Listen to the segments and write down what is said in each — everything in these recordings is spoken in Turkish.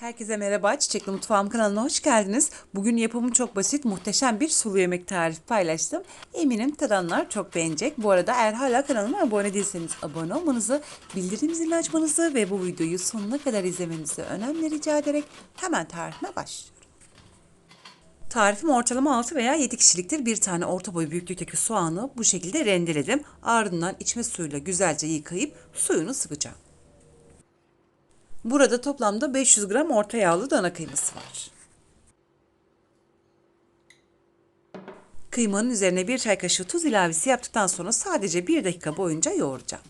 Herkese merhaba, Çiçekli Mutfağım kanalına hoş geldiniz. Bugün yapımı çok basit, muhteşem bir sulu yemek tarifi paylaştım. Eminim tadanlar çok beğenecek. Bu arada eğer hala kanalıma abone değilseniz abone olmanızı, bildirim zilini açmanızı ve bu videoyu sonuna kadar izlemenizi önemli rica ederek hemen tarifime başlıyorum. Tarifim ortalama 6 veya 7 kişiliktir. Bir tane orta boy büyüklükteki soğanı bu şekilde rendeledim. Ardından içme suyuyla güzelce yıkayıp suyunu sıkacağım. Burada toplamda 500 gram orta yağlı dana kıyması var. Kıymanın üzerine bir çay kaşığı tuz ilavesi yaptıktan sonra sadece bir dakika boyunca yoğuracağım.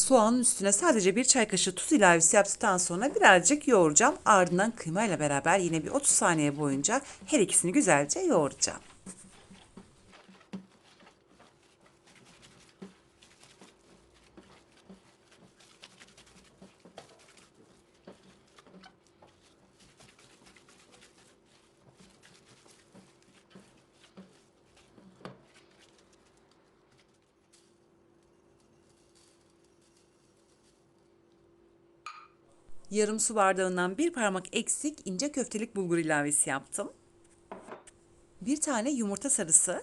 Soğanın üstüne sadece bir çay kaşığı tuz ilavesi yaptıktan sonra birazcık yoğuracağım. Ardından kıymayla beraber yine bir 30 saniye boyunca her ikisini güzelce yoğuracağım. Yarım su bardağından bir parmak eksik ince köftelik bulgur ilavesi yaptım. Bir tane yumurta sarısı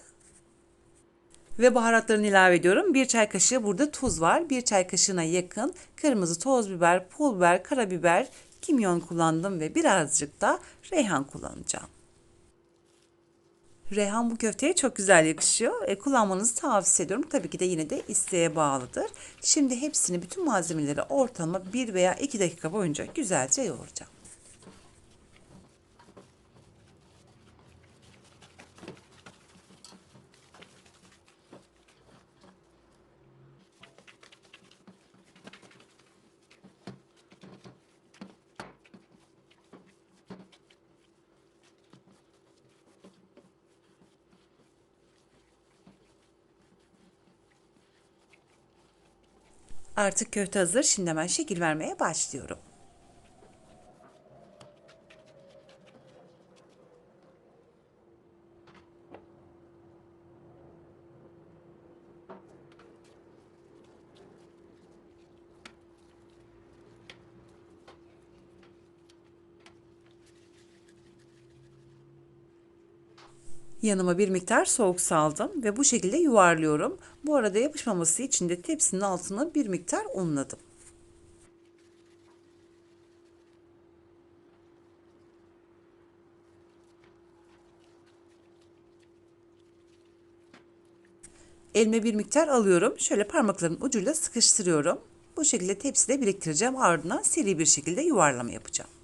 ve baharatlarını ilave ediyorum. Bir çay kaşığı burada tuz var. Bir çay kaşığına yakın kırmızı toz biber, pul biber, karabiber, kimyon kullandım ve birazcık da reyhan kullanacağım. Reyhan bu köfteye çok güzel yakışıyor. E, kullanmanızı tavsiye ediyorum. Tabii ki de yine de isteğe bağlıdır. Şimdi hepsini bütün malzemeleri ortalama 1 veya 2 dakika boyunca güzelce yoğuracağım. Artık köfte hazır. Şimdi hemen şekil vermeye başlıyorum. Yanıma bir miktar soğuk saldım ve bu şekilde yuvarlıyorum. Bu arada yapışmaması için de tepsinin altına bir miktar unladım. Elime bir miktar alıyorum. Şöyle parmaklarımın ucuyla sıkıştırıyorum. Bu şekilde tepside biriktireceğim. Ardından seri bir şekilde yuvarlama yapacağım.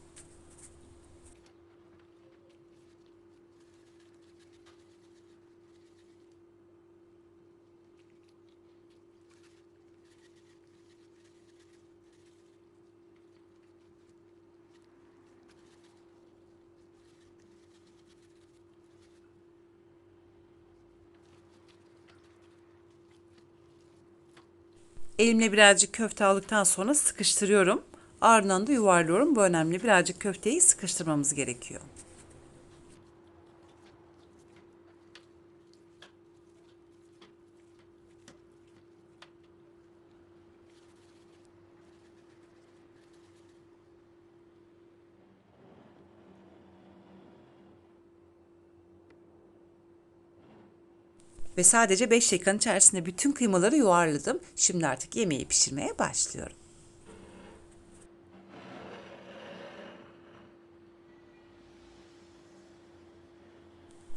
Elimle birazcık köfte aldıktan sonra sıkıştırıyorum. Ardından da yuvarlıyorum. Bu önemli. Birazcık köfteyi sıkıştırmamız gerekiyor. Ve sadece 5 dakikanın içerisinde bütün kıymaları yuvarladım. Şimdi artık yemeği pişirmeye başlıyorum.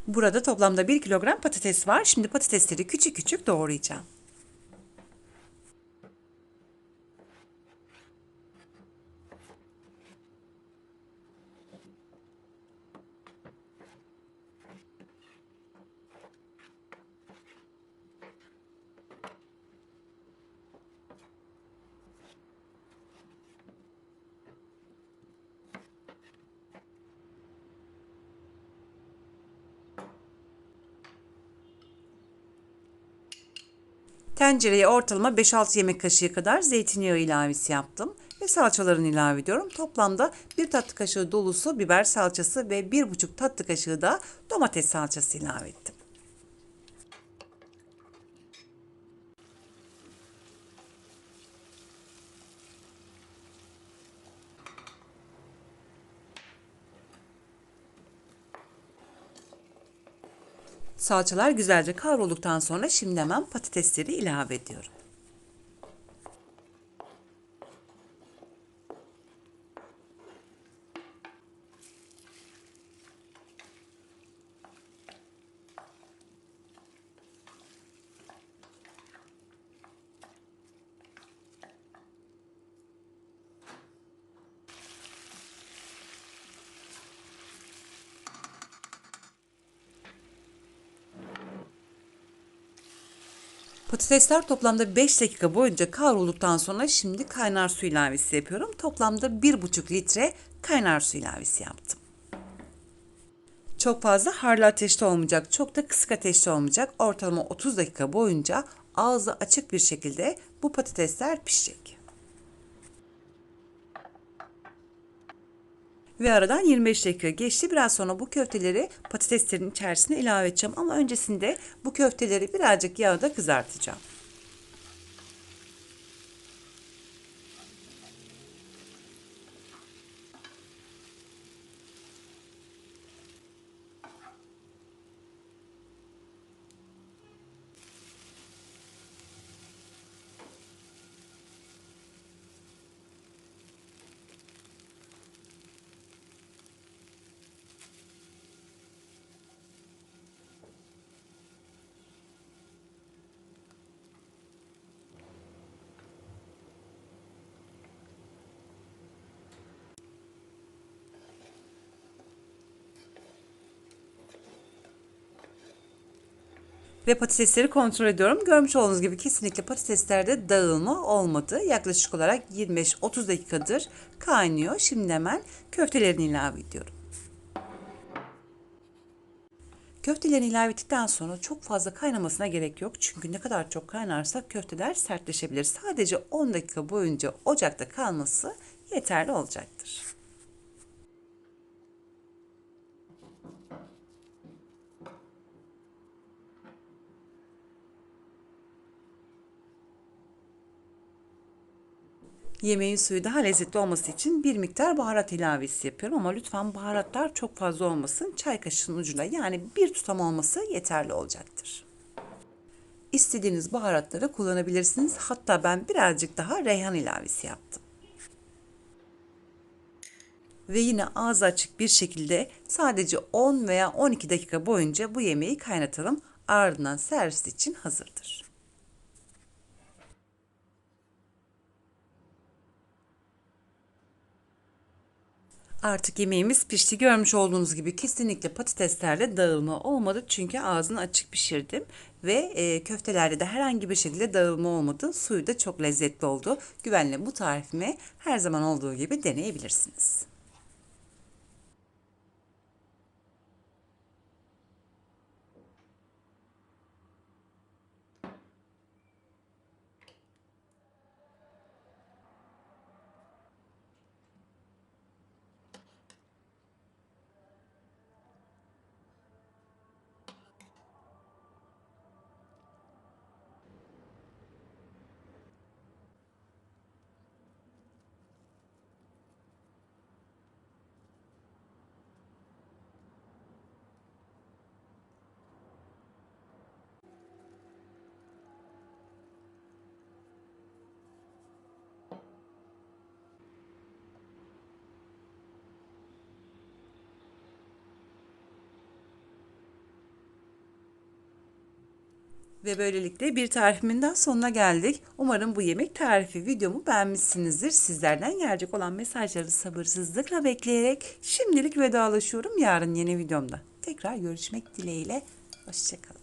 Burada toplamda 1 kilogram patates var. Şimdi patatesleri küçük küçük doğrayacağım. Tencereye ortalama 5-6 yemek kaşığı kadar zeytinyağı ilavesi yaptım ve salçalarını ilave ediyorum. Toplamda 1 tatlı kaşığı dolusu biber salçası ve 1,5 tatlı kaşığı da domates salçası ilave ettim. Salçalar güzelce kavrulduktan sonra şimdi hemen patatesleri ilave ediyorum. Patatesler toplamda 5 dakika boyunca kavrulduktan sonra şimdi kaynar su ilavesi yapıyorum. Toplamda 1,5 litre kaynar su ilavesi yaptım. Çok fazla harlı ateşte olmayacak, çok da kısık ateşte olmayacak. Ortalama 30 dakika boyunca ağzı açık bir şekilde bu patatesler pişecek. Ve aradan 25 dakika geçti. Biraz sonra bu köfteleri patateslerin içerisine ilave edeceğim. Ama öncesinde bu köfteleri birazcık yağda kızartacağım. Ve patatesleri kontrol ediyorum. Görmüş olduğunuz gibi kesinlikle patateslerde dağılma olmadı. Yaklaşık olarak 25-30 dakikadır kaynıyor. Şimdi hemen köftelerini ilave ediyorum. Köftelerini ilave ettikten sonra çok fazla kaynamasına gerek yok. Çünkü ne kadar çok kaynarsa köfteler sertleşebilir. Sadece 10 dakika boyunca ocakta kalması yeterli olacaktır. Yemeğin suyu daha lezzetli olması için bir miktar baharat ilavesi yapıyorum ama lütfen baharatlar çok fazla olmasın. Çay kaşığının ucunda yani bir tutam olması yeterli olacaktır. İstediğiniz baharatları kullanabilirsiniz. Hatta ben birazcık daha reyhan ilavesi yaptım. Ve yine ağzı açık bir şekilde sadece 10 veya 12 dakika boyunca bu yemeği kaynatalım. Ardından servis için hazırdır. Artık yemeğimiz pişti. Görmüş olduğunuz gibi kesinlikle patateslerde dağılma olmadı. Çünkü ağzını açık pişirdim. Ve e, köftelerde de herhangi bir şekilde dağılma olmadı. Suyu da çok lezzetli oldu. Güvenle bu tarifimi her zaman olduğu gibi deneyebilirsiniz. Ve böylelikle bir tarifimin daha sonuna geldik. Umarım bu yemek tarifi videomu beğenmişsinizdir. Sizlerden gelecek olan mesajları sabırsızlıkla bekleyerek şimdilik vedalaşıyorum. Yarın yeni videomda tekrar görüşmek dileğiyle. Hoşçakalın.